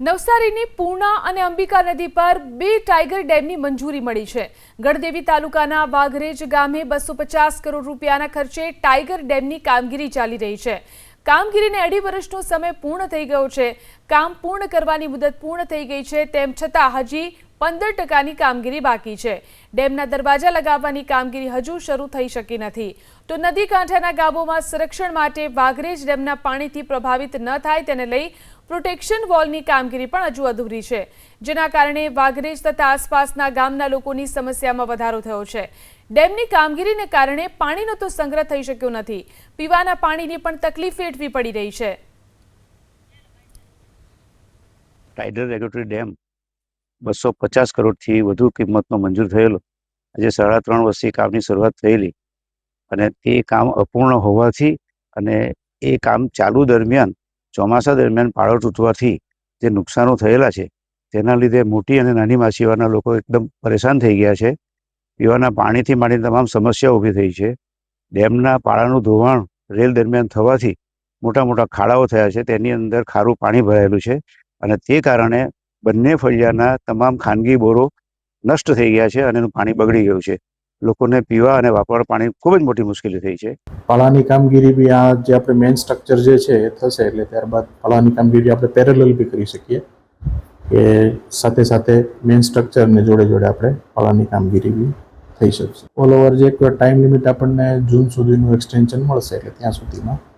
નવસારીની પૂર્ણા અને અંબિકા નદી પર બે ટાઈગર ડેમની મંજૂરી મળી છે. ગણદેવી તાલુકાના વાઘરેજ ગામે બસો પચાસ કરોડ રૂપિયાના ખર્ચે ટાઈગર ડેમની કામગીરી ચાલી રહી છે. કામગીરીને અઢી વર્ષનો સમય પૂર્ણ થઈ ગયો છે. કામ પૂર્ણ કરવાની મુદત પૂર્ણ થઈ ગઈ છે, તેમ છતાં હજી પંદર ટકાની કામગીરી બાકી છે. ડેમના દરવાજા લગાવવાની કામગીરી હજુ શરૂ થઈ શકી નથી. તો નદી કાંઠાના ગામોમાં સંરક્ષણ માટે વાઘરેજ ડેમના પાણીથી પ્રભાવિત ન થાય તેને લઈ પ્રોટેક્શન વોલની કામગીરી પણ હજુ અધૂરી છે, જેના કારણે વાઘરેજ તથા આસપાસના ગામના લોકોની સમસ્યામાં વધારો થયો છે. ડેમની કામગીરીને કારણે પાણીનો તો સંગ્રહ થઈ શક્યો નથી. પીવાના પાણીની પણ તકલીફ વેઠવી પડી રહી છે. ટાઇડલ રેગ્યુલેટરી ડેમ બસો પચાસ કરોડથી વધુ કિંમતનો મંજૂર થયેલો. આજે સાડા ત્રણ વર્ષથી કામની શરૂઆત થયેલી અને તે કામ અપૂર્ણ હોવાથી અને એ કામ ચાલુ દરમિયાન ચોમાસા દરમિયાન પાળો તૂટવાથી જે નુકસાનો થયેલા છે, તેના લીધે મોટી અને નાની માછીવારના લોકો એકદમ પરેશાન થઈ ગયા છે. પીવાના પાણીથી માંડીને તમામ સમસ્યાઓ ઊભી થઈ છે. ડેમના પાળાનું ધોવાણ રેલ દરમિયાન થવાથી મોટા મોટા ખાડાઓ થયા છે, તેની અંદર ખારું પાણી ભરાયેલું છે અને તે કારણે બંને ફળિયાના તમામ ખાનગી બોરો નષ્ટ થઈ ગયા છે અને એનું પાણી બગડી ગયું છે. લોકોને પીવા અને વાપરવા પાણી ખૂબ જ મોટી મુશ્કેલી થઈ છે. પાળાની કામગીરી બી આ જે આપણે મેઇન સ્ટ્રક્ચર જે છે એ થશે એટલે ત્યારબાદ પાળાની કામગીરી આપણે પેરેલલ બી કરી શકીએ. કે સાથે સાથે મેઇન સ્ટ્રક્ચરને જોડે જોડે આપણે પાળાની કામગીરી બી થઈ શકશે. ઓલ ઓવર જે ટાઈમ લિમિટ આપણને જૂન સુધીનું એક્સટેન્શન મળશે એટલે ત્યાં સુધીમાં